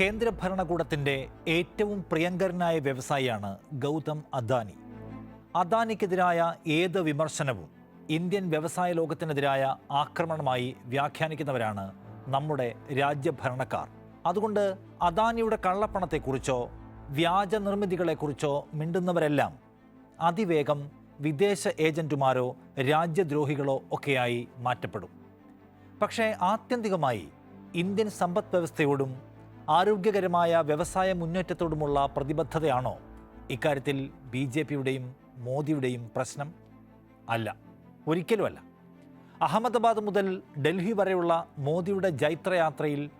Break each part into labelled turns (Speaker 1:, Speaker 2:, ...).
Speaker 1: കേന്ദ്ര ഭരണകൂടത്തിന്റെ ഏറ്റവും പ്രിയങ്കരനായ വ്യവസായിയാണ് ഗൗതം അദാനി. അദാനിക്കെതിരായ ഏത് വിമർശനവും ഇന്ത്യൻ വ്യവസായ ലോകത്തിനെതിരായ ആക്രമണമായി വ്യാഖ്യാനിക്കുന്നവരാണ് നമ്മുടെ രാജ്യഭരണക്കാർ. അതുകൊണ്ട് അദാനിയുടെ കള്ളപ്പണത്തെക്കുറിച്ചോ വ്യാജ നിർമ്മിതികളെക്കുറിച്ചോ മിണ്ടുന്നവരെല്ലാം അതിവേഗം വിദേശ ഏജന്റുമാരോ രാജ്യദ്രോഹികളോ ഒക്കെയായി മാറ്റപ്പെടും. പക്ഷേ ആത്യന്തികമായി ഇന്ത്യൻ സമ്പദ് വ്യവസ്ഥയോടും ആരോഗ്യകരമായ വ്യവസായ മുന്നേറ്റത്തോടുമുള്ള പ്രതിബദ്ധതയാണോ? ഇക്കാര്യത്തിൽ ബി ജെ പിയുടെയും മോദിയുടെയും പ്രശ്നം അല്ല. ഒരിക്കലുമല്ല. അഹമ്മദാബാദ് മുതൽ ഡൽഹി വരെയുള്ള മോദിയുടെ ജൈത്രയാത്രയിൽ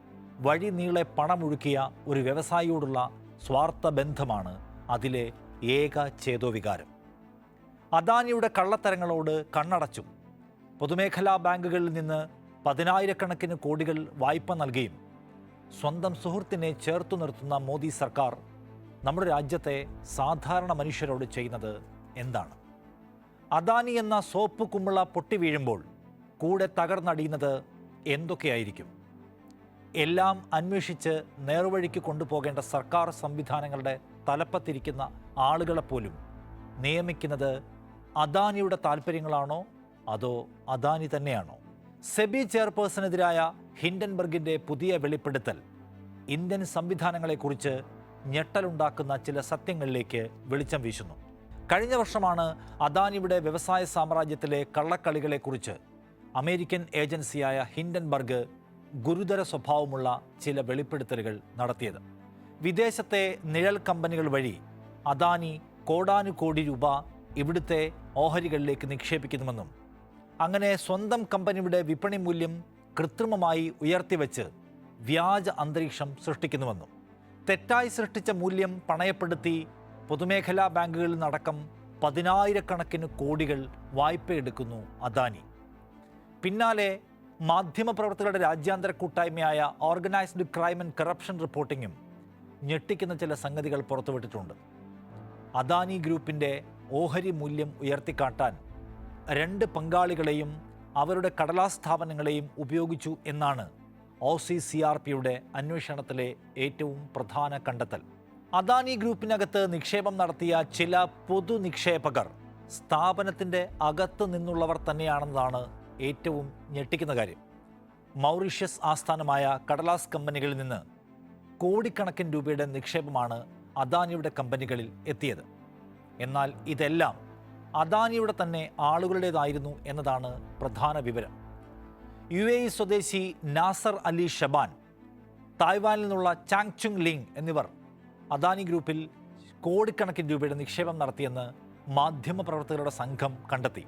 Speaker 1: വഴി നീളെ പണമൊഴുക്കിയ ഒരു വ്യവസായിയോടുള്ള സ്വാർത്ഥ ബന്ധമാണ് അതിലെ ഏക ചേതോവികാരം. അദാനിയുടെ കള്ളത്തരങ്ങളോട് കണ്ണടച്ചും. പൊതുമേഖലാ ബാങ്കുകളിൽ നിന്ന് പതിനായിരക്കണക്കിന് കോടികൾ വായ്പ നൽകിയും സ്വന്തം സുഹൃത്തിനെ ചേർത്തു നിർത്തുന്ന മോദി സർക്കാർ നമ്മുടെ രാജ്യത്തെ സാധാരണ മനുഷ്യരോട് ചെയ്യുന്നത് എന്താണ്? അദാനി എന്ന സോപ്പ് കുമ്പിള പൊട്ടി വീഴുമ്പോൾ കൂടെ തകർന്നടിയുന്നത് എന്തൊക്കെയായിരിക്കും? എല്ലാം അന്വേഷിച്ച് നേർവഴിക്ക് കൊണ്ടുപോകേണ്ട സർക്കാർ സംവിധാനങ്ങളുടെ തലപ്പത്തിരിക്കുന്ന ആളുകളെപ്പോലും നിയമിക്കുന്നത് അദാനിയുടെ താല്പര്യങ്ങളാണോ അതോ അദാനി തന്നെയാണോ? സെബി ചെയർപേഴ്സണെതിരായ ഹിൻഡൻബർഗിന്റെ പുതിയ വെളിപ്പെടുത്തൽ. ഇന്ത്യൻ സംവിധാനങ്ങളെക്കുറിച്ച് ഞെട്ടലുണ്ടാക്കുന്ന ചില സത്യങ്ങളിലേക്ക് വെളിച്ചം വീശുന്നു. കഴിഞ്ഞ വർഷമാണ് അദാനിയുടെ വ്യവസായ സാമ്രാജ്യത്തിലെ കള്ളക്കളികളെക്കുറിച്ച് അമേരിക്കൻ ഏജൻസിയായ ഹിൻഡൻബർഗ് ഗുരുതര സ്വഭാവമുള്ള ചില വെളിപ്പെടുത്തലുകൾ നടത്തിയത്. വിദേശത്തെ നിഴൽ കമ്പനികൾ വഴി അദാനി കോടാനുകോടി രൂപ ഇവിടുത്തെ ഓഹരികളിലേക്ക് നിക്ഷേപിക്കുന്നുവെന്നും അങ്ങനെ സ്വന്തം കമ്പനിയുടെ വിപണി മൂല്യം കൃത്രിമമായി ഉയർത്തിവെച്ച് വ്യാജ അന്തരീക്ഷം സൃഷ്ടിക്കുന്നുവെന്നും തെറ്റായി സൃഷ്ടിച്ച മൂല്യം പണയപ്പെടുത്തി പൊതുമേഖലാ ബാങ്കുകളിൽ നടക്കം പതിനായിരക്കണക്കിന് കോടികൾ വായ്പയെടുക്കുന്നു അദാനി. പിന്നാലെ മാധ്യമപ്രവർത്തകരുടെ രാജ്യാന്തര കൂട്ടായ്മയായ ഓർഗനൈസ്ഡ് ക്രൈം ആൻഡ് കറപ്ഷൻ റിപ്പോർട്ടിങ്ങും ഞെട്ടിക്കുന്ന ചില സംഗതികൾ പുറത്തുവിട്ടിട്ടുണ്ട്. അദാനി ഗ്രൂപ്പിന്റെ ഓഹരി മൂല്യം ഉയർത്തിക്കാട്ടാൻ രണ്ട് പങ്കാളികളെയും അവരുടെ കടലാസ് സ്ഥാപനങ്ങളെയും ഉപയോഗിച്ചു എന്നാണ് ഒ സി സി ആർ പിയുടെ അന്വേഷണത്തിലെ ഏറ്റവും പ്രധാന കണ്ടെത്തൽ. അദാനി ഗ്രൂപ്പിനകത്ത് നിക്ഷേപം നടത്തിയ ചില പൊതു നിക്ഷേപകർ സ്ഥാപനത്തിന്റെ അകത്ത് നിന്നുള്ളവർ തന്നെയാണെന്നതാണ് ഏറ്റവും ഞെട്ടിക്കുന്ന കാര്യം. മൗറീഷ്യസ് ആസ്ഥാനമായ കടലാസ് കമ്പനികളിൽ നിന്ന് കോടിക്കണക്കിന് രൂപയുടെ നിക്ഷേപമാണ് അദാനിയുടെ കമ്പനികളിൽ എത്തിയത്. എന്നാൽ ഇതെല്ലാം അദാനിയുടെ തന്നെ ആളുകളുടേതായിരുന്നു എന്നതാണ് പ്രധാന വിവരം. യു എ ഇ സ്വദേശി നാസർ അലി ഷബാൻ തായ്വാനിൽ നിന്നുള്ള ചാങ്ചുങ് ലിങ് എന്നിവർ അദാനി ഗ്രൂപ്പിൽ കോടിക്കണക്കിന് രൂപയുടെ നിക്ഷേപം നടത്തിയെന്ന് മാധ്യമപ്രവർത്തകരുടെ സംഘം കണ്ടെത്തി.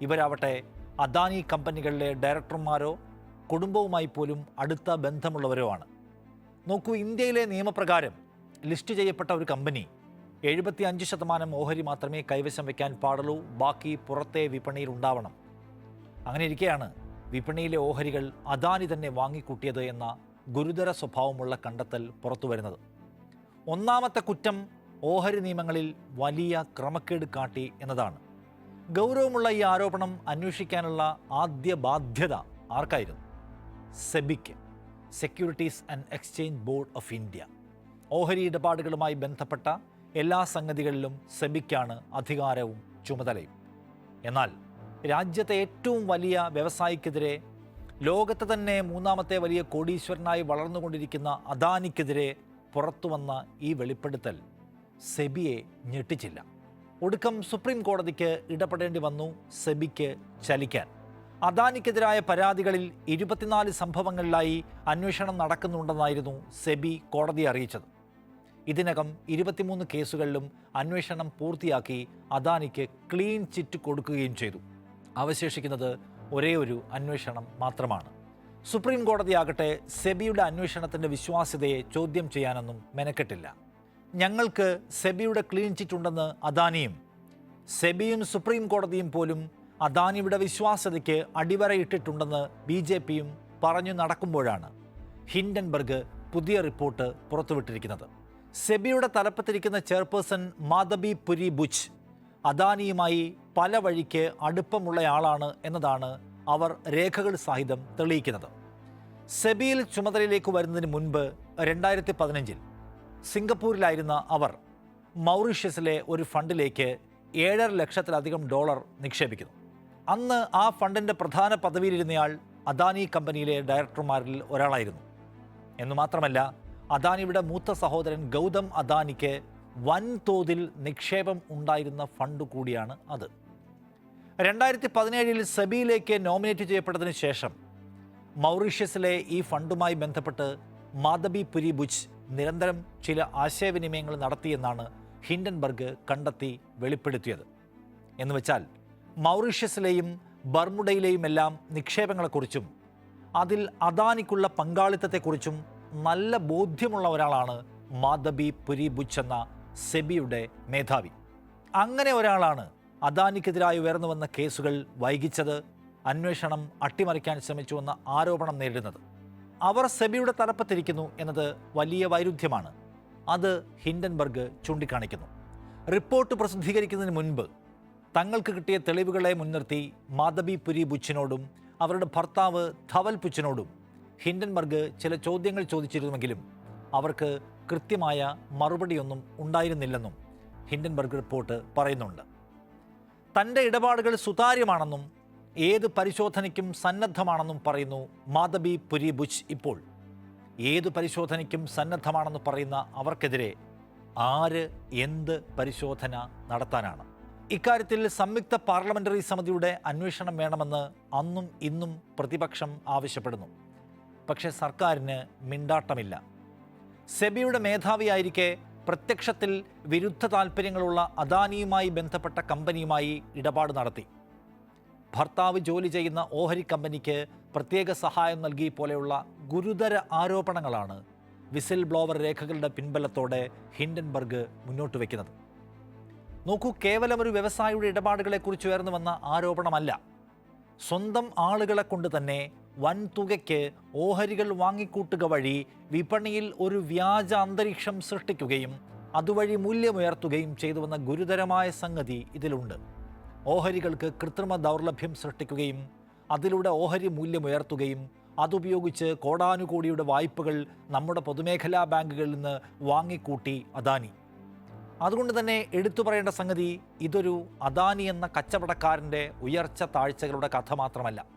Speaker 1: ഇവരാവട്ടെ അദാനി കമ്പനികളിലെ ഡയറക്ടർമാരോ കുടുംബവുമായി പോലും അടുത്ത ബന്ധമുള്ളവരോ ആണ്. നോക്കൂ ഇന്ത്യയിലെ നിയമപ്രകാരം ലിസ്റ്റ് ചെയ്യപ്പെട്ട ഒരു കമ്പനി എഴുപത്തി അഞ്ച് ശതമാനം ഓഹരി മാത്രമേ കൈവശം വയ്ക്കാൻ പാടുള്ളൂ ബാക്കി പുറത്തെ വിപണിയിൽ ഉണ്ടാവണം. അങ്ങനെ ഇരിക്കെയാണ് വിപണിയിലെ ഓഹരികൾ അദാനി തന്നെ വാങ്ങിക്കൂട്ടിയത് എന്ന ഗുരുതര സ്വഭാവമുള്ള കണ്ടെത്തൽ പുറത്തു വരുന്നത് ഒന്നാമത്തെ കുറ്റം ഓഹരി നിയമങ്ങളിൽ വലിയ ക്രമക്കേട് കാട്ടി എന്നതാണ്. ഗൗരവമുള്ള ഈ ആരോപണം അന്വേഷിക്കാനുള്ള ആദ്യ ബാധ്യത ആർക്കായിരുന്നു? സെബിക്ക് securities and exchange board of India. ഓഹരി ഇടപാടുകളുമായി ബന്ധപ്പെട്ട എല്ലാ സംഗതികളിലും സെബിക്കാണ് അധികാരവും ചുമതലയും. എന്നാൽ രാജ്യത്തെ ഏറ്റവും വലിയ വ്യവസായിക്കെതിരെ ലോകത്തെ തന്നെ മൂന്നാമത്തെ വലിയ കോടീശ്വരനായി വളർന്നുകൊണ്ടിരിക്കുന്ന അദാനിക്കെതിരെ പുറത്തുവന്ന ഈ വെളിപ്പെടുത്തൽ സെബിയെ ഞെട്ടിച്ചില്ല. ഒടുക്കം സുപ്രീം കോടതിക്ക് ഇടപെടേണ്ടി വന്നു സെബിക്ക് ചലിക്കാൻ. അദാനിക്കെതിരായ പരാതികളിൽ ഇരുപത്തിനാല് സംഭവങ്ങളിലായി അന്വേഷണം നടക്കുന്നുണ്ടെന്നായിരുന്നു സെബി കോടതിയെ അറിയിച്ചത്. ഇതിനകം ഇരുപത്തിമൂന്ന് കേസുകളിലും അന്വേഷണം പൂർത്തിയാക്കി അദാനിക്ക് ക്ലീൻ ചിറ്റ് കൊടുക്കുകയും ചെയ്തു. അവശേഷിക്കുന്നത് ഒരേ ഒരു അന്വേഷണം മാത്രമാണ്. സുപ്രീം കോടതിയാകട്ടെ സെബിയുടെ അന്വേഷണത്തിന്റെ വിശ്വാസ്യതയെ ചോദ്യം ചെയ്യാനൊന്നും മെനക്കെട്ടില്ല. ഞങ്ങൾക്ക് സെബിയുടെ ക്ലീൻ ചിറ്റ് ഉണ്ടെന്ന് അദാനിയും സെബിയും സുപ്രീം കോടതിയും പോലും അദാനിയുടെ വിശ്വാസ്യതയ്ക്ക് അടിവരയിട്ടിട്ടുണ്ടെന്ന് ബി ജെ പിയും പറഞ്ഞു നടക്കുമ്പോഴാണ് ഹിൻഡൻബർഗ് പുതിയ റിപ്പോർട്ട് പുറത്തുവിട്ടിരിക്കുന്നത്. സെബിയുടെ തലപ്പത്തിരിക്കുന്ന ചെയർപേഴ്സൺ മാധബി പുരി ബുച്ച് അദാനിയുമായി പല വഴിക്ക് അടുപ്പമുള്ളയാളാണ് എന്നതാണ് അവർ രേഖകൾ സഹിതം തെളിയിക്കുന്നത്. സെബിയിൽ ചുമതലയിലേക്ക് വരുന്നതിന് മുൻപ് രണ്ടായിരത്തി പതിനഞ്ചിൽ സിംഗപ്പൂരിലായിരുന്ന അവർ മൗറീഷ്യസിലെ ഒരു ഫണ്ടിലേക്ക് ഏഴര ലക്ഷത്തിലധികം ഡോളർ നിക്ഷേപിക്കുന്നു. അന്ന് ആ ഫണ്ടിന്റെ പ്രധാന പദവിയിലിരുന്നയാൾ അദാനി കമ്പനിയിലെ ഡയറക്ടർമാരിൽ ഒരാളായിരുന്നു. എന്നു മാത്രമല്ല അദാനിയുടെ മൂത്ത സഹോദരൻ ഗൗതം അദാനിക്ക് വൻതോതിൽ നിക്ഷേപം ഉണ്ടായിരുന്ന ഫണ്ട് കൂടിയാണ് അത്. രണ്ടായിരത്തി പതിനേഴിൽ സെബിയിലേക്ക് നോമിനേറ്റ് ചെയ്യപ്പെട്ടതിന് ശേഷം മൗറീഷ്യസിലെ ഈ ഫണ്ടുമായി ബന്ധപ്പെട്ട് മാധബി പുരി ബുജ് നിരന്തരം ചില ആശയവിനിമയങ്ങൾ നടത്തിയെന്നാണ് ഹിൻഡൻബർഗ് കണ്ടെത്തി വെളിപ്പെടുത്തിയത്. എന്നുവെച്ചാൽ മൗറീഷ്യസിലെയും ബർമുഡയിലെയുമെല്ലാം നിക്ഷേപങ്ങളെക്കുറിച്ചും അതിൽ അദാനിക്കുള്ള പങ്കാളിത്തത്തെക്കുറിച്ചും നല്ല ബോധ്യമുള്ള ഒരാളാണ് മാധബി പുരി ബുച്ച് എന്ന സെബിയുടെ മേധാവി. അങ്ങനെ ഒരാളാണ് അദാനിക്കെതിരായി ഉയർന്നു വന്ന കേസുകൾ വൈകിച്ചത് അന്വേഷണം അട്ടിമറിക്കാൻ ശ്രമിച്ചുവെന്ന ആരോപണം നേരിടുന്നത്. അവർ സെബിയുടെ തലപ്പത്തിരിക്കുന്നു എന്നത് വലിയ വൈരുദ്ധ്യമാണ്. അത് ഹിൻഡൻബർഗ് ചൂണ്ടിക്കാണിക്കുന്നു. റിപ്പോർട്ട് പ്രസിദ്ധീകരിക്കുന്നതിന് മുൻപ് തങ്ങൾക്ക് കിട്ടിയ തെളിവുകളെ മുൻനിർത്തി മാധബി പുരി ബുച്ചിനോടും അവരുടെ ഭർത്താവ് ധവൽ പുച്ചിനോടും ഹിൻഡൻബർഗ് ചില ചോദ്യങ്ങൾ ചോദിച്ചിരുന്നുവെങ്കിലും അവർക്ക് കൃത്യമായ മറുപടിയൊന്നും ഉണ്ടായിരുന്നില്ലെന്നും ഹിൻഡൻബർഗ് റിപ്പോർട്ട് പറയുന്നുണ്ട്. തന്റെ ഇടപാടുകൾ സുതാര്യമാണെന്നും ഏത് പരിശോധനയ്ക്കും സന്നദ്ധമാണെന്നും പറയുന്നു മാധബി പുരി ബുച്ച് ഇപ്പോൾ. ഏത് പരിശോധനയ്ക്കും സന്നദ്ധമാണെന്ന് പറയുന്ന അവർക്കെതിരെ ആര് എന്ത് പരിശോധന നടത്താനാണ്? ഇക്കാര്യത്തിൽ സംയുക്ത പാർലമെന്ററി സമിതിയുടെ അന്വേഷണം വേണമെന്ന് അന്നും ഇന്നും പ്രതിപക്ഷം ആവശ്യപ്പെടുന്നു. പക്ഷേ സർക്കാരിന് മിണ്ടാട്ടമില്ല. സെബിയുടെ മേധാവിയായിരിക്കെ പ്രത്യക്ഷത്തിൽ വിരുദ്ധ താൽപ്പര്യങ്ങളുള്ള അദാനിയുമായി ബന്ധപ്പെട്ട കമ്പനിയുമായി ഇടപാട് നടത്തി. ഭർത്താവ് ജോലി ചെയ്യുന്ന ഓഹരി കമ്പനിക്ക് പ്രത്യേക സഹായം നൽകി പോലെയുള്ള ഗുരുതര ആരോപണങ്ങളാണ് വിസിൽ ബ്ലോവർ രേഖകളുടെ പിൻബലത്തോടെ ഹിൻഡൻബർഗ് മുന്നോട്ട് വയ്ക്കുന്നത് നോക്കൂ കേവലം ഒരു വ്യവസായിയുടെ ഇടപാടുകളെക്കുറിച്ച് ഉയർന്നു വന്ന ആരോപണമല്ല. സ്വന്തം ആളുകളെ കൊണ്ട് തന്നെ വൻ തുകയ്ക്ക് ഓഹരികൾ വാങ്ങിക്കൂട്ടുക വഴി വിപണിയിൽ ഒരു വ്യാജ അന്തരീക്ഷം സൃഷ്ടിക്കുകയും അതുവഴി മൂല്യമുയർത്തുകയും ചെയ്തുവെന്ന ഗുരുതരമായ സംഗതി ഇതിലുണ്ട്. ഓഹരികൾക്ക് കൃത്രിമ ദൗർലഭ്യം സൃഷ്ടിക്കുകയും അതിലൂടെ ഓഹരി മൂല്യമുയർത്തുകയും അതുപയോഗിച്ച് കോടാനുകോടിയുടെ വായ്പകൾ നമ്മുടെ പൊതുമേഖലാ ബാങ്കുകളിൽ നിന്ന് വാങ്ങിക്കൂട്ടി അദാനി. അതുകൊണ്ട് തന്നെ എടുത്തു പറയേണ്ട സംഗതി ഇതൊരു അദാനി എന്ന കച്ചവടക്കാരന്റെ ഉയർച്ച താഴ്ചകളുടെ കഥ മാത്രമല്ല.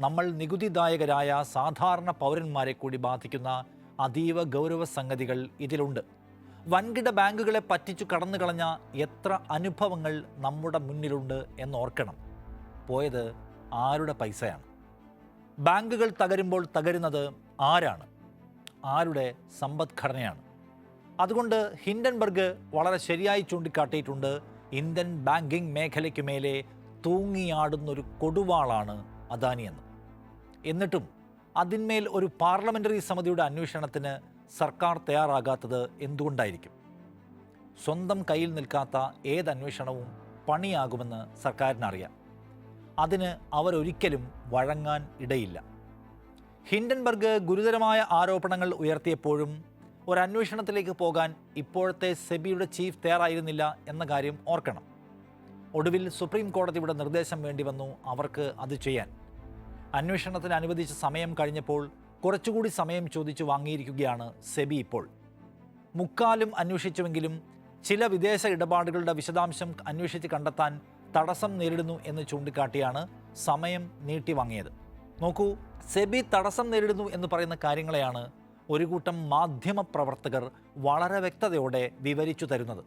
Speaker 1: നമ്മൾ നികുതിദായകരായ സാധാരണ പൗരന്മാരെ കൂടി ബാധിക്കുന്ന അതീവ ഗൗരവ സംഗതികൾ ഇതിലുണ്ട്. വൻകിട ബാങ്കുകളെ പറ്റിച്ചു കടന്നു കളഞ്ഞ എത്ര അനുഭവങ്ങൾ നമ്മുടെ മുന്നിലുണ്ട് എന്നോർക്കണം. പോയത് ആരുടെ പൈസയാണ്? ബാങ്കുകൾ തകരുമ്പോൾ തകരുന്നത് ആരാണ്? ആരുടെ സമ്പദ്ഘടനയാണ്? അതുകൊണ്ട് ഹിൻഡൻബർഗ് വളരെ ശരിയായി ചൂണ്ടിക്കാട്ടിയിട്ടുണ്ട് ഇന്ത്യൻ ബാങ്കിംഗ് മേഖലയ്ക്ക് മേലെ തൂങ്ങിയാടുന്നൊരു കൊടുവാളാണ് അദാനി എന്ന്. എന്നിട്ടും അതിന്മേൽ ഒരു പാർലമെന്ററി സമിതിയുടെ അന്വേഷണത്തിന് സർക്കാർ തയ്യാറാകാത്തത് എന്തുകൊണ്ടായിരിക്കും? സ്വന്തം കയ്യിൽ നിൽക്കാത്ത ഏത് അന്വേഷണവും പണിയാകുമെന്ന് സർക്കാരിനറിയാം. അതിന് അവരൊരിക്കലും വഴങ്ങാൻ ഇടയില്ല. ഹിൻഡൻബർഗ് ഗുരുതരമായ ആരോപണങ്ങൾ ഉയർത്തിയപ്പോഴും ഒരു അന്വേഷണത്തിലേക്ക് പോകാൻ ഇപ്പോഴത്തെ സെബിയുടെ ചീഫ് തയ്യാറായിരുന്നില്ല എന്ന കാര്യം ഓർക്കണം. ഒടുവിൽ സുപ്രീം കോടതിയുടെ നിർദ്ദേശം വേണ്ടി വന്നു അവർക്ക് അത് ചെയ്യാൻ. അന്വേഷണത്തിന് അനുവദിച്ച സമയം കഴിഞ്ഞപ്പോൾ കുറച്ചുകൂടി സമയം ചോദിച്ചു വാങ്ങിയിരിക്കുകയാണ് സെബി ഇപ്പോൾ. മുക്കാലും അന്വേഷിച്ചുവെങ്കിലും ചില വിദേശ ഇടപാടുകളുടെ വിശദാംശം അന്വേഷിച്ച് കണ്ടെത്താൻ തടസ്സം നേരിടുന്നു എന്ന് ചൂണ്ടിക്കാട്ടിയാണ് സമയം നീട്ടി വാങ്ങിയത്. നോക്കൂ സെബി തടസ്സം നേരിടുന്നു എന്ന് പറയുന്ന കാര്യങ്ങളെയാണ് ഒരു കൂട്ടം മാധ്യമ പ്രവർത്തകർ വളരെ വ്യക്തതയോടെ വിവരിച്ചു തരുന്നത്.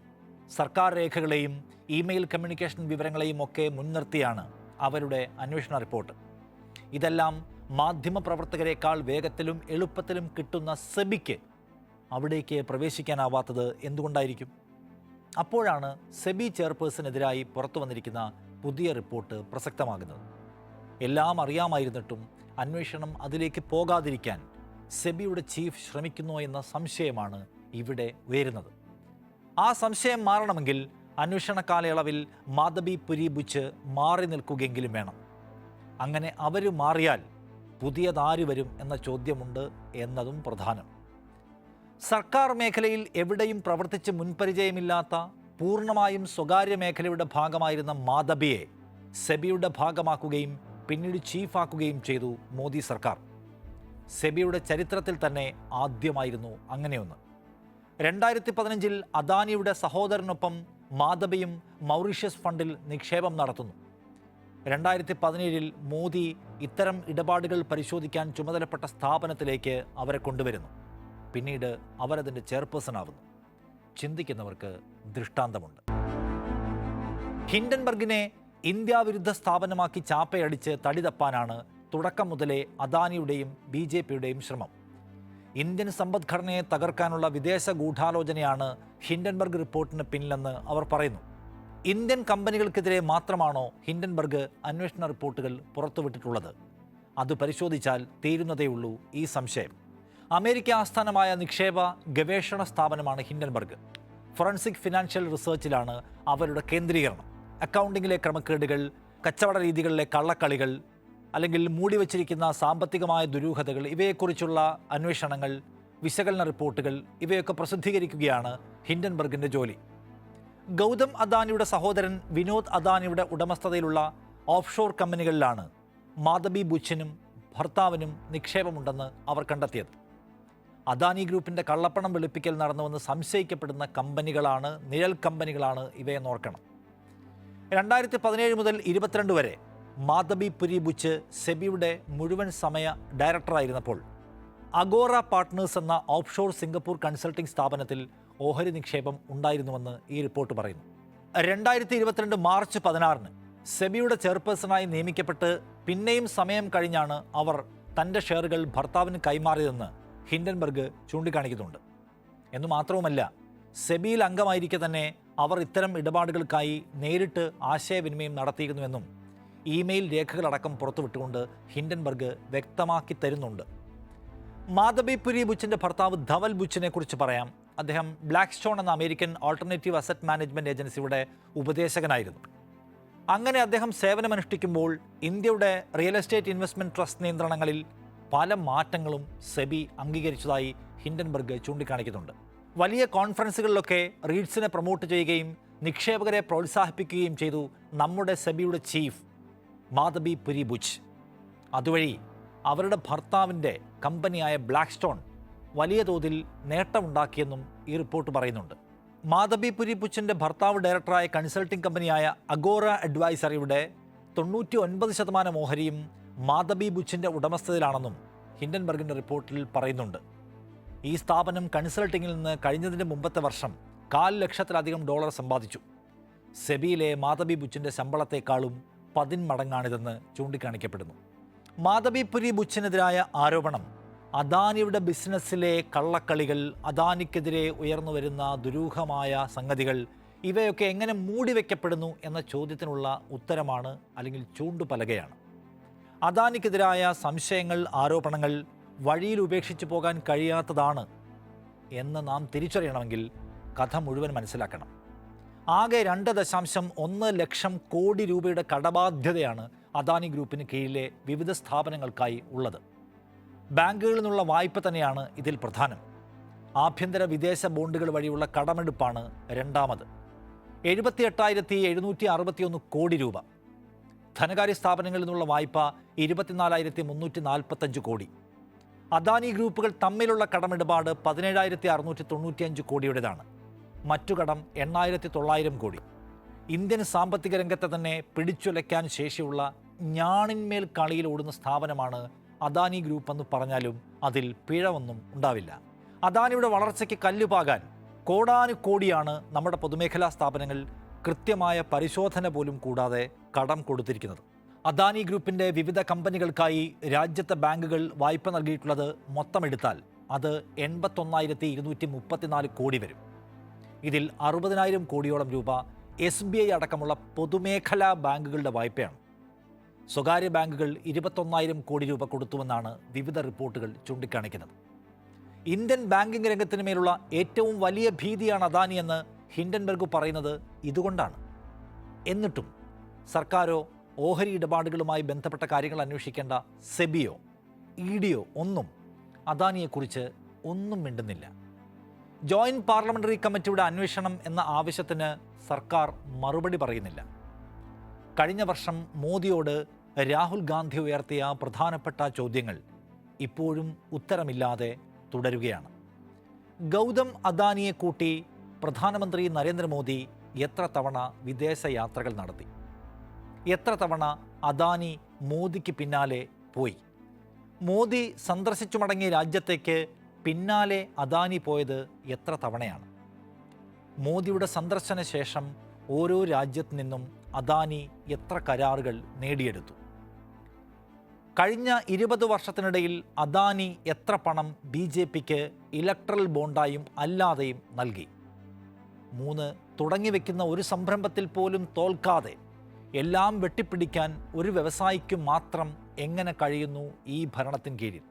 Speaker 1: സർക്കാർ രേഖകളെയും ഇമെയിൽ കമ്മ്യൂണിക്കേഷൻ വിവരങ്ങളെയും ഒക്കെ മുൻനിർത്തിയാണ് അവരുടെ അന്വേഷണ റിപ്പോർട്ട്. ഇതെല്ലാം മാധ്യമപ്രവർത്തകരെക്കാൾ വേഗത്തിലും എളുപ്പത്തിലും കിട്ടുന്ന സെബിക്ക് അവിടേക്ക് പ്രവേശിക്കാനാവാത്തത് എന്തുകൊണ്ടായിരിക്കും? അപ്പോഴാണ് സെബി ചെയർപേഴ്സണെതിരായി പുറത്തു വന്നിരിക്കുന്ന പുതിയ റിപ്പോർട്ട് പ്രസക്തമാകുന്നത്. എല്ലാം അറിയാമായിരുന്നിട്ടും അന്വേഷണം അതിലേക്ക് പോകാതിരിക്കാൻ സെബിയുടെ ചീഫ് ശ്രമിക്കുന്നു എന്ന സംശയമാണ് ഇവിടെ ഉയരുന്നത്. ആ സംശയം മാറണമെങ്കിൽ അന്വേഷണ കാലയളവിൽ മാധബി പുരീപുച്ച് മാറി നിൽക്കുകയെങ്കിലും വേണം. അങ്ങനെ അവർ മാറിയാൽ പുതിയതാര് വരും എന്ന ചോദ്യമുണ്ട് എന്നതും പ്രധാനം. സർക്കാർ മേഖലയിൽ എവിടെയും പ്രവർത്തിച്ച് മുൻപരിചയമില്ലാത്ത പൂർണമായും സ്വകാര്യ മേഖലയുടെ ഭാഗമായിരുന്ന മാധബിയെ സെബിയുടെ ഭാഗമാക്കുകയും പിന്നീട് ചീഫാക്കുകയും ചെയ്തു മോദി സർക്കാർ. സെബിയുടെ ചരിത്രത്തിൽ തന്നെ ആദ്യമായിരുന്നു അങ്ങനെയൊന്ന്. രണ്ടായിരത്തി പതിനഞ്ചിൽ അദാനിയുടെ സഹോദരനൊപ്പം മാധബിയും മൗറീഷ്യസ് ഫണ്ടിൽ നിക്ഷേപം നടത്തുന്നു. രണ്ടായിരത്തി പതിനേഴിൽ മോദി ഇത്തരം ഇടപാടുകൾ പരിശോധിക്കാൻ ചുമതലപ്പെട്ട സ്ഥാപനത്തിലേക്ക് അവരെ കൊണ്ടുവരുന്നു. പിന്നീട് അവരതിന്റെ ചെയർപേഴ്സൺ ആവുന്നു. ചിന്തിക്കുന്നവർക്ക് ദൃഷ്ടാന്തമുണ്ട്. ഹിൻഡൻബർഗിനെ ഇന്ത്യ വിരുദ്ധ സ്ഥാപനമാക്കി ചാപ്പയടിച്ച് തടി തപ്പാനാണ് തുടക്കം മുതലേ അദാനിയുടെയും ബി ജെ പിയുടെയും ശ്രമം. ഇന്ത്യൻ സമ്പദ്ഘടനയെ തകർക്കാനുള്ള വിദേശ ഗൂഢാലോചനയാണ് ഹിൻഡൻബർഗ് റിപ്പോർട്ടിന് പിന്നിലെന്ന് അവർ പറയുന്നു. ഇന്ത്യൻ കമ്പനികൾക്കെതിരെ മാത്രമാണോ ഹിൻഡൻബർഗ് അന്വേഷണ റിപ്പോർട്ടുകൾ പുറത്തുവിട്ടിട്ടുള്ളത്? അത് പരിശോധിച്ചാൽ തീരുന്നതേയുള്ളൂ ഈ സംശയം. അമേരിക്ക ആസ്ഥാനമായ നിക്ഷേപ ഗവേഷണ സ്ഥാപനമാണ് ഹിൻഡൻബർഗ്. ഫോറൻസിക് ഫിനാൻഷ്യൽ റിസർച്ചിലാണ് അവരുടെ കേന്ദ്രീകരണം. അക്കൗണ്ടിങ്ങിലെ ക്രമക്കേടുകൾ കച്ചവട രീതികളിലെ കള്ളക്കളികൾ അല്ലെങ്കിൽ മൂടിവച്ചിരിക്കുന്ന സാമ്പത്തികമായ ദുരൂഹതകൾ ഇവയെക്കുറിച്ചുള്ള അന്വേഷണങ്ങൾ വിശകലന റിപ്പോർട്ടുകൾ ഇവയൊക്കെ പ്രസിദ്ധീകരിക്കുകയാണ് ഹിൻഡൻബർഗിന്റെ ജോലി. ഗൗതം അദാനിയുടെ സഹോദരൻ വിനോദ് അദാനിയുടെ ഉടമസ്ഥതയിലുള്ള ഓഫ്ഷോർ കമ്പനികളിലാണ് മാധബി ബുച്ചിനും ഭർത്താവിനും നിക്ഷേപമുണ്ടെന്ന് അവർ കണ്ടെത്തിയത്. അദാനി ഗ്രൂപ്പിന്റെ കള്ളപ്പണം വെളുപ്പിക്കൽ നടന്നുവെന്ന് സംശയിക്കപ്പെടുന്ന കമ്പനികളാണ് നിഴൽ കമ്പനികളാണ് ഇവയെന്നോർക്കണം രണ്ടായിരത്തി പതിനേഴ് മുതൽ ഇരുപത്തിരണ്ട് വരെ മാധബി പുരി ബുച്ച് സെബിയുടെ മുഴുവൻ സമയ ഡയറക്ടറായിരുന്നപ്പോൾ അഗോറ പാർട്ട്നേഴ്സ് എന്ന ഓഫ്ഷോർ സിംഗപ്പൂർ കൺസൾട്ടിംഗ് സ്ഥാപനത്തിൽ ഓഹരി നിക്ഷേപം ഉണ്ടായിരുന്നുവെന്ന് ഈ റിപ്പോർട്ട് പറയുന്നു. രണ്ടായിരത്തി ഇരുപത്തിരണ്ട് മാർച്ച് പതിനാറിന് സെബിയുടെ ചെയർപേഴ്സണായി നിയമിക്കപ്പെട്ട് പിന്നെയും സമയം കഴിഞ്ഞാണ് അവർ തന്റെ ഷെയറുകൾ ഭർത്താവിന് കൈമാറിയതെന്ന് ഹിൻഡൻബർഗ് ചൂണ്ടിക്കാണിക്കുന്നുണ്ട്. എന്നു മാത്രവുമല്ല സെബിയിൽ അംഗമായിരിക്കെ തന്നെ അവർ ഇത്തരം ഇടപാടുകൾക്കായി നേരിട്ട് ആശയവിനിമയം നടത്തിയിരുന്നുവെന്നും ഇമെയിൽ രേഖകളടക്കം പുറത്തുവിട്ടുകൊണ്ട് ഹിൻഡൻബർഗ് വ്യക്തമാക്കി തരുന്നുണ്ട്. മാധബി പുരി ബുച്ചിന്റെ ഭർത്താവ് ധവൽ ബുച്ചിനെ കുറിച്ച് പറയാം. അദ്ദേഹം ബ്ലാക്ക് സ്റ്റോൺ എന്ന അമേരിക്കൻ ആൾട്ടർനേറ്റീവ് അസറ്റ് മാനേജ്മെന്റ് ഏജൻസിയുടെ ഉപദേശകനായിരുന്നു. അങ്ങനെ അദ്ദേഹം സേവനമനുഷ്ഠിക്കുമ്പോൾ ഇന്ത്യയുടെ റിയൽ എസ്റ്റേറ്റ് ഇൻവെസ്റ്റ്മെന്റ് ട്രസ്റ്റ് നിയന്ത്രണങ്ങളിൽ പല മാറ്റങ്ങളും സെബി അംഗീകരിച്ചതായി ഹിൻഡൻബർഗ് ചൂണ്ടിക്കാണിക്കുന്നുണ്ട്. വലിയ കോൺഫറൻസുകളിലൊക്കെ റീഡ്സിനെ പ്രൊമോട്ട് ചെയ്യുകയും നിക്ഷേപകരെ പ്രോത്സാഹിപ്പിക്കുകയും ചെയ്തു നമ്മുടെ സെബിയുടെ ചീഫ് മാധബി പുരി ബുച്ച് അതുവഴി അവരുടെ ഭർത്താവിന്റെ കമ്പനിയായ ബ്ലാക്ക് സ്റ്റോൺ വലിയ തോതിൽ നേട്ടമുണ്ടാക്കിയെന്നും ഈ റിപ്പോർട്ട് പറയുന്നുണ്ട്. മാധബി പുരി ബുച്ചിന്റെ ഭർത്താവ് ഡയറക്ടറായ കൺസൾട്ടിംഗ് കമ്പനിയായ അഗോറ അഡ്വൈസറിയുടെ തൊണ്ണൂറ്റി ഒൻപത് ശതമാനം ഓഹരിയും മാധബി ബുച്ചിന്റെ ഉടമസ്ഥതയിലാണെന്നും ഹിൻഡൻബർഗിന്റെ റിപ്പോർട്ടിൽ പറയുന്നുണ്ട്. ഈ സ്ഥാപനം കൺസൾട്ടിങ്ങിൽ നിന്ന് കഴിഞ്ഞതിന്റെ മുമ്പത്തെ വർഷം കാൽ ലക്ഷത്തിലധികം ഡോളർ സമ്പാദിച്ചു. സെബിയിലെ മാധബി ബുച്ചിന്റെ ശമ്പളത്തെക്കാളും പതിന്മടങ്ങാണിതെന്ന് ചൂണ്ടിക്കാണിക്കപ്പെടുന്നു. മാധബി പുരി ബുച്ചിനെതിരായ ആരോപണം അദാനിയുടെ ബിസിനസ്സിലെ കള്ളക്കളികൾ അദാനിക്കെതിരെ ഉയർന്നു വരുന്ന ദുരൂഹമായ സംഗതികൾ ഇവയൊക്കെ എങ്ങനെ മൂടിവെക്കപ്പെടുന്നു എന്ന ചോദ്യത്തിനുള്ള ഉത്തരമാണ് അല്ലെങ്കിൽ ചൂണ്ടുപലകയാണ്. അദാനിക്കെതിരായ സംശയങ്ങൾ ആരോപണങ്ങൾ വഴിയിൽ ഉപേക്ഷിച്ചു പോകാൻ കഴിയാത്തതാണ് എന്ന് നാം തിരിച്ചറിയണമെങ്കിൽ കഥ മുഴുവൻ മനസ്സിലാക്കണം. ആകെ രണ്ട് ദശാംശം ഒന്ന് ലക്ഷം കോടി രൂപയുടെ കടബാധ്യതയാണ് അദാനി ഗ്രൂപ്പിന് കീഴിലെ വിവിധ സ്ഥാപനങ്ങൾക്കായി ഉള്ളത്. ബാങ്കുകളിൽ നിന്നുള്ള വായ്പ തന്നെയാണ് ഇതിൽ പ്രധാനം. ആഭ്യന്തര വിദേശ ബോണ്ടുകൾ വഴിയുള്ള കടമെടുപ്പാണ് രണ്ടാമത്. എഴുപത്തി എട്ടായിരത്തി എഴുന്നൂറ്റി അറുപത്തിയൊന്ന് കോടി രൂപ. ധനകാര്യ സ്ഥാപനങ്ങളിൽ നിന്നുള്ള വായ്പ ഇരുപത്തിനാലായിരത്തി മുന്നൂറ്റി നാൽപ്പത്തഞ്ച് കോടി. അദാനി ഗ്രൂപ്പുകൾ തമ്മിലുള്ള കടമിടപാട് പതിനേഴായിരത്തി അറുന്നൂറ്റി തൊണ്ണൂറ്റിയഞ്ച് കോടിയുടേതാണ്. മറ്റു കടം എണ്ണായിരത്തി തൊള്ളായിരം കോടി. ഇന്ത്യൻ സാമ്പത്തിക രംഗത്തെ തന്നെ പിടിച്ചുലയ്ക്കാൻ ശേഷിയുള്ള ഞാണിന്മേൽ കളിയിൽ ഓടുന്ന സ്ഥാപനമാണ് അദാനി ഗ്രൂപ്പ് എന്ന് പറഞ്ഞാലും അതിൽ പിഴവൊന്നും ഉണ്ടാവില്ല. അദാനിയുടെ വളർച്ചയ്ക്ക് കല്ലുപാകാൻ കോടാനുകോടിയാണ് നമ്മുടെ പൊതുമേഖലാ സ്ഥാപനങ്ങൾ കൃത്യമായ പരിശോധന പോലും കൂടാതെ കടം കൊടുത്തിരിക്കുന്നത്. അദാനി ഗ്രൂപ്പിന്റെ വിവിധ കമ്പനികൾക്കായി രാജ്യത്തെ ബാങ്കുകൾ വായ്പ നൽകിയിട്ടുള്ളത് മൊത്തമെടുത്താൽ അത് എൺപത്തൊന്നായിരത്തി ഇരുന്നൂറ്റി മുപ്പത്തിനാല് കോടി വരും. ഇതിൽ അറുപതിനായിരം കോടിയോളം രൂപ എസ് ബി ഐ അടക്കമുള്ള പൊതുമേഖലാ ബാങ്കുകളുടെ വായ്പയാണ്. സ്വകാര്യ ബാങ്കുകൾ ഇരുപത്തൊന്നായിരം കോടി രൂപ കൊടുത്തുവെന്നാണ് വിവിധ റിപ്പോർട്ടുകൾ ചൂണ്ടിക്കാണിക്കുന്നത്. ഇന്ത്യൻ ബാങ്കിംഗ് രംഗത്തിന് മേലുള്ള ഏറ്റവും വലിയ ഭീതിയാണ് അദാനി എന്ന് ഹിൻഡൻബർഗ് പറയുന്നത് ഇതുകൊണ്ടാണ്. എന്നിട്ടും സർക്കാരോ ഓഹരി ഇടപാടുകളുമായി ബന്ധപ്പെട്ട കാര്യങ്ങൾ അന്വേഷിക്കേണ്ട സെബിയോ ഇ ഡിയോ ഒന്നും അദാനിയെക്കുറിച്ച് ഒന്നും മിണ്ടുന്നില്ല. ജോയിന്റ് പാർലമെന്ററി കമ്മിറ്റിയുടെ അന്വേഷണം എന്ന ആവശ്യത്തിന് സർക്കാർ മറുപടി പറയുന്നില്ല. കഴിഞ്ഞ വർഷം മോദിയോട് രാഹുൽ ഗാന്ധി ഉയർത്തിയ പ്രധാനപ്പെട്ട ചോദ്യങ്ങൾ ഇപ്പോഴും ഉത്തരമില്ലാതെ തുടരുകയാണ്. ഗൗതം അദാനിയെ കൂട്ടി പ്രധാനമന്ത്രി നരേന്ദ്രമോദി എത്ര തവണ വിദേശ യാത്രകൾ നടത്തി? എത്ര തവണ അദാനി മോദിക്ക് പിന്നാലെ പോയി? മോദി സന്ദർശിച്ചു മടങ്ങിയ രാജ്യത്തേക്ക് പിന്നാലെ അദാനി പോയത് എത്ര തവണയാണ്? മോദിയുടെ സന്ദർശന ശേഷം ഓരോ രാജ്യത്തു നിന്നും അദാനി എത്ര കരാറുകൾ നേടിയെടുത്തു? കഴിഞ്ഞ ഇരുപത് വർഷത്തിനിടയിൽ അദാനി എത്ര പണം ബി ജെ പിക്ക് ഇലക്ട്രൽ ബോണ്ടായും അല്ലാതെയും നൽകി? മൂന്ന് തുടങ്ങി വെക്കുന്ന ഒരു സംരംഭത്തിൽ പോലും തോൽക്കാതെ എല്ലാം വെട്ടിപ്പിടിക്കാൻ ഒരു വ്യവസായിക്ക് മാത്രം എങ്ങനെ കഴിയുന്നു ഈ ഭരണത്തിന് കീഴിൽ?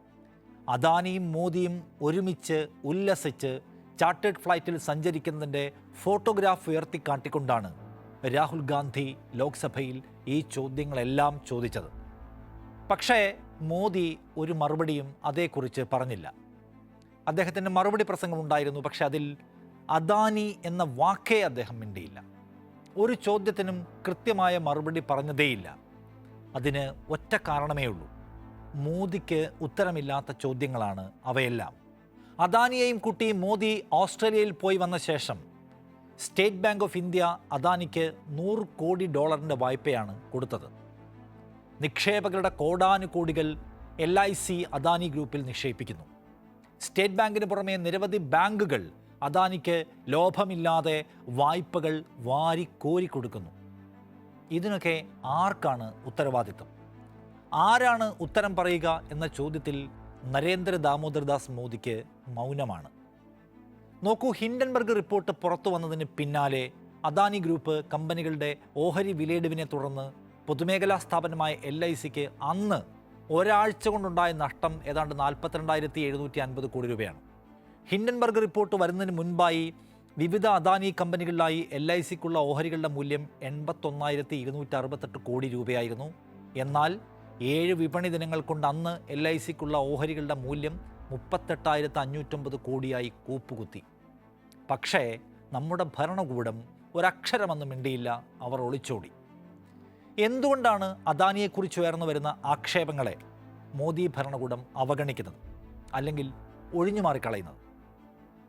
Speaker 1: അദാനിയും മോദിയും ഒരുമിച്ച് ഉല്ലസിച്ച് ചാർട്ടേഡ് ഫ്ലൈറ്റിൽ സഞ്ചരിക്കുന്നതിന്റെ ഫോട്ടോഗ്രാഫ് ഉയർത്തിക്കാട്ടിക്കൊണ്ടാണ് രാഹുൽ ഗാന്ധി ലോക്സഭയിൽ ഈ ചോദ്യങ്ങളെല്ലാം ചോദിച്ചത്. പക്ഷേ മോദി ഒരു മറുപടിയും അതേക്കുറിച്ച് പറഞ്ഞില്ല. അദ്ദേഹത്തിന്റെ മറുപടി പ്രസംഗമുണ്ടായിരുന്നു പക്ഷെ അതിൽ അദാനി എന്ന വാക്കേ അദ്ദേഹം മിണ്ടിയില്ല. ഒരു ചോദ്യത്തിനും കൃത്യമായ മറുപടി പറഞ്ഞതേയില്ല. അതിന് ഒറ്റ കാരണമേ ഉള്ളൂ. മോദിക്ക് ഉത്തരമില്ലാത്ത ചോദ്യങ്ങളാണ് അവയെല്ലാം. അദാനിയെയും കുട്ടിയും മോദി ഓസ്ട്രേലിയയിൽ പോയി വന്ന ശേഷം സ്റ്റേറ്റ് ബാങ്ക് ഓഫ് ഇന്ത്യ അദാനിക്ക് നൂറ് കോടി ഡോളറിന്റെ വായ്പയാണ് കൊടുത്തത്. നിക്ഷേപകരുടെ കോടാനുകോടികൾ എൽ ഐ സി അദാനി ഗ്രൂപ്പിൽ നിക്ഷേപിക്കുന്നു. സ്റ്റേറ്റ് ബാങ്കിന് പുറമെ നിരവധി ബാങ്കുകൾ അദാനിക്ക് ലോഭമില്ലാതെ വായ്പകൾ വാരി കോരിക്കൊടുക്കുന്നു ഇതിനൊക്കെ ആർക്കാണ് ഉത്തരവാദിത്തം ആരാണ് ഉത്തരം പറയുക എന്ന ചോദ്യത്തിൽ നരേന്ദ്ര ദാമോദർദാസ് മോദിക്ക് മൗനമാണ്. നോക്കൂ ഹിൻഡൻബർഗ് റിപ്പോർട്ട് പുറത്തു വന്നതിന് പിന്നാലെ അദാനി ഗ്രൂപ്പ് കമ്പനികളുടെ ഓഹരി വിലയിടിവിനെ തുടർന്ന് പൊതുമേഖലാ സ്ഥാപനമായ എൽ ഐ സിക്ക് അന്ന് ഒരാഴ്ച കൊണ്ടുണ്ടായ നഷ്ടം ഏതാണ്ട് നാൽപ്പത്തിരണ്ടായിരത്തി എഴുന്നൂറ്റി അൻപത് കോടി രൂപയാണ്. ഹിൻഡൻബർഗ് റിപ്പോർട്ട് വരുന്നതിന് മുൻപായി വിവിധ അദാനി കമ്പനികളിലായി എൽ ഐ സിക്കുള്ള ഓഹരികളുടെ മൂല്യം എൺപത്തൊന്നായിരത്തി ഇരുന്നൂറ്റി അറുപത്തെട്ട് കോടി രൂപയായിരുന്നു. എന്നാൽ ഏഴ് വിപണി ദിനങ്ങൾ കൊണ്ട് അന്ന് എൽ ഐ സിക്കുള്ള ഓഹരികളുടെ മൂല്യം മുപ്പത്തെട്ടായിരത്തി അഞ്ഞൂറ്റമ്പത് കോടിയായി കൂപ്പുകുത്തി. പക്ഷേ നമ്മുടെ ഭരണകൂടം ഒരക്ഷരമെന്ന് മിണ്ടിയില്ല അവർ ഒളിച്ചോടി. എന്തുകൊണ്ടാണ് അദാനിയെക്കുറിച്ച് ഉയർന്നു വരുന്ന ആക്ഷേപങ്ങളെ മോദി ഭരണകൂടം അവഗണിക്കുന്നത്? അല്ലെങ്കിൽ ഒഴിഞ്ഞു മാറിക്കളയുന്നത്?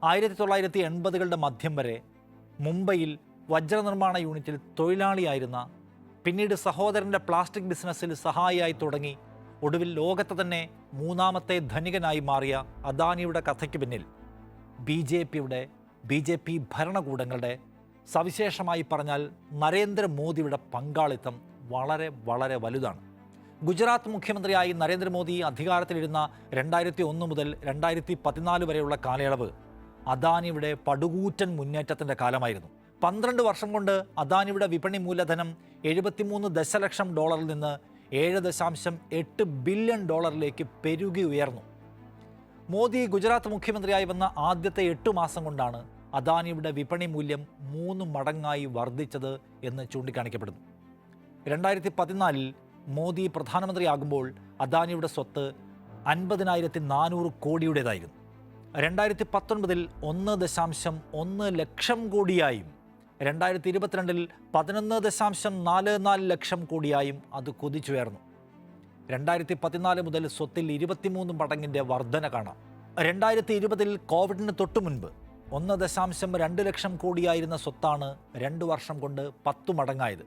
Speaker 1: ആയിരത്തി തൊള്ളായിരത്തി എൺപതുകളുടെ മധ്യം വരെ മുംബൈയിൽ വജ്രനിർമ്മാണ യൂണിറ്റിൽ തൊഴിലാളിയായിരുന്ന പിന്നീട് സഹോദരന്റെ പ്ലാസ്റ്റിക് ബിസിനസ്സിൽ സഹായിയായി തുടങ്ങി ഒടുവിൽ ലോകത്തെ തന്നെ മൂന്നാമത്തെ ധനികനായി മാറിയ അദാനിയുടെ കഥയ്ക്ക് പിന്നിൽ ബി ജെ പിയുടെ ബി ജെ പി ഭരണകൂടങ്ങളുടെ സവിശേഷമായി പറഞ്ഞാൽ നരേന്ദ്രമോദിയുടെ പങ്കാളിത്തം വളരെ വളരെ വലുതാണ്. ഗുജറാത്ത് മുഖ്യമന്ത്രിയായി നരേന്ദ്രമോദി അധികാരത്തിലിരുന്ന രണ്ടായിരത്തി ഒന്ന് മുതൽ രണ്ടായിരത്തി പതിനാല് വരെയുള്ള കാലയളവ് അദാനിയുടെ പടുകൂറ്റൻ മുന്നേറ്റത്തിന്റെ കാലമായിരുന്നു. പന്ത്രണ്ട് വർഷം കൊണ്ട് അദാനിയുടെ വിപണി മൂലധനം എഴുപത്തിമൂന്ന് ദശലക്ഷം ഡോളറിൽ നിന്ന് ഏഴ് ദശാംശം എട്ട് ബില്യൺ ഡോളറിലേക്ക് പെരുകി ഉയർന്നു. മോദി ഗുജറാത്ത് മുഖ്യമന്ത്രിയായി വന്ന ആദ്യത്തെ എട്ട് മാസം കൊണ്ടാണ് അദാനിയുടെ വിപണി മൂല്യം മൂന്ന് മടങ്ങായി വർദ്ധിച്ചത് എന്ന് ചൂണ്ടിക്കാണിക്കപ്പെടുന്നു. രണ്ടായിരത്തി പതിനാലിൽ മോദി പ്രധാനമന്ത്രിയാകുമ്പോൾ അദാനിയുടെ സ്വത്ത് അൻപതിനായിരത്തി നാനൂറ് കോടിയുടേതായിരുന്നു. രണ്ടായിരത്തി പത്തൊൻപതിൽ ഒന്ന് ദശാംശം ഒന്ന് ലക്ഷം കോടിയായും രണ്ടായിരത്തി ഇരുപത്തിരണ്ടിൽ പതിനൊന്ന് ദശാംശം നാല് നാല് ലക്ഷം കോടിയായും അത് കുതിച്ചുയർന്നു. രണ്ടായിരത്തി പതിനാല് മുതൽ സ്വത്തിൽ ഇരുപത്തിമൂന്ന് മടങ്ങിന്റെ വർധന കാണാം. രണ്ടായിരത്തി ഇരുപതിൽ കോവിഡിന് തൊട്ടു മുൻപ് ഒന്ന് ദശാംശം രണ്ട് ലക്ഷം കോടിയായിരുന്ന സ്വത്താണ് രണ്ട് വർഷം കൊണ്ട് പത്തു മടങ്ങായത്.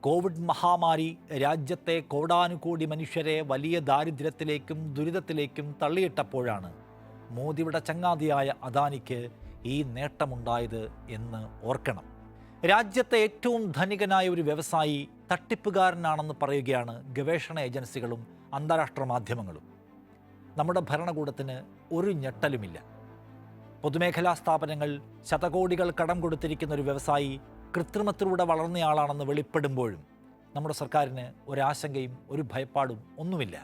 Speaker 1: കോവിഡ് മഹാമാരി രാജ്യത്തെ കോടാനുകോടി മനുഷ്യരെ വലിയ ദാരിദ്ര്യത്തിലേക്കും ദുരിതത്തിലേക്കും തള്ളിയിട്ടപ്പോഴാണ് മോദിയുടെ ചങ്ങാതിയായ അദാനിക്ക് ഈ നേട്ടമുണ്ടായത് എന്ന് ഓർക്കണം. രാജ്യത്തെ ഏറ്റവും ധനികനായ ഒരു വ്യവസായി തട്ടിപ്പുകാരനാണെന്ന് പറയുകയാണ് ഗവേഷണ ഏജൻസികളും അന്താരാഷ്ട്ര മാധ്യമങ്ങളും. നമ്മുടെ ഭരണകൂടത്തിന് ഒരു ഞെട്ടലുമില്ല. പൊതുമേഖലാ സ്ഥാപനങ്ങൾ ശതകോടികൾ കടം കൊടുത്തിരിക്കുന്ന ഒരു വ്യവസായി കൃത്രിമത്തിലൂടെ വളർന്നയാളാണെന്ന് വെളിപ്പെടുമ്പോഴും നമ്മുടെ സർക്കാരിന് ഒരാശങ്കയും ഒരു ഭയപ്പാടും ഒന്നുമില്ല.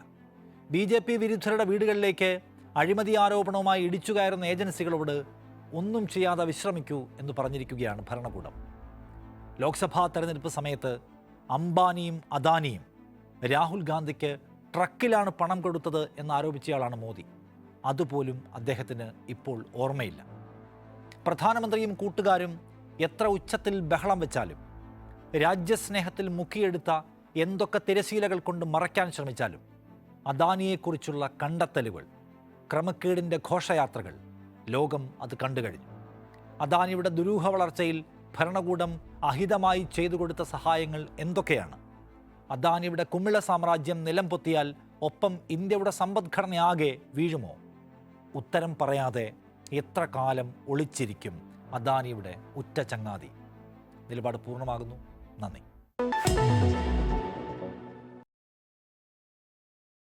Speaker 1: ബി ജെ പി വിരുദ്ധരുടെ വീടുകളിലേക്ക് അഴിമതി ആരോപണവുമായി ഇടിച്ചുകയറുന്ന ഏജൻസികളോട് ഒന്നും ചെയ്യാതെ വിശ്രമിക്കൂ എന്ന് പറഞ്ഞിരിക്കുകയാണ് ഭരണകൂടം. ലോക്സഭാ തെരഞ്ഞെടുപ്പ് സമയത്ത് അംബാനിയും അദാനിയും രാഹുൽ ഗാന്ധിക്ക് ട്രക്കിലാണ് പണം കൊടുത്തത് എന്നാരോപിച്ചയാളാണ് മോദി. അതുപോലും അദ്ദേഹത്തിന് ഇപ്പോൾ ഓർമ്മയില്ല. പ്രധാനമന്ത്രിയും കൂട്ടുകാരും എത്ര ഉച്ചത്തിൽ ബഹളം വെച്ചാലും രാജ്യസ്നേഹത്തിൽ മുക്കിയെടുത്ത എന്തൊക്കെ തിരശീലകൾ കൊണ്ട് മറയ്ക്കാൻ ശ്രമിച്ചാലും അദാനിയെക്കുറിച്ചുള്ള കണ്ടെത്തലുകൾ ക്രമക്കേടിന്റെ ഘോഷയാത്രകൾ ലോകം അത് കണ്ടുകഴിഞ്ഞു അദാനിയുടെ ദുരൂഹ വളർച്ചയിൽ ഭരണകൂടം അഹിതമായി ചെയ്തു കൊടുത്ത സഹായങ്ങൾ എന്തൊക്കെയാണ്? അദാനിയുടെ കുമിള സാമ്രാജ്യം നിലം പൊത്തിയാൽ ഒപ്പം ഇന്ത്യയുടെ സമ്പദ്ഘടനയാകെ വീഴുമോ? ഉത്തരം പറയാതെ എത്ര കാലം ഒളിച്ചിരിക്കും അദാനിയുടെ ഉറ്റ ചങ്ങാതി. നിലപാട് പൂർണമാകുന്നു. നന്ദി.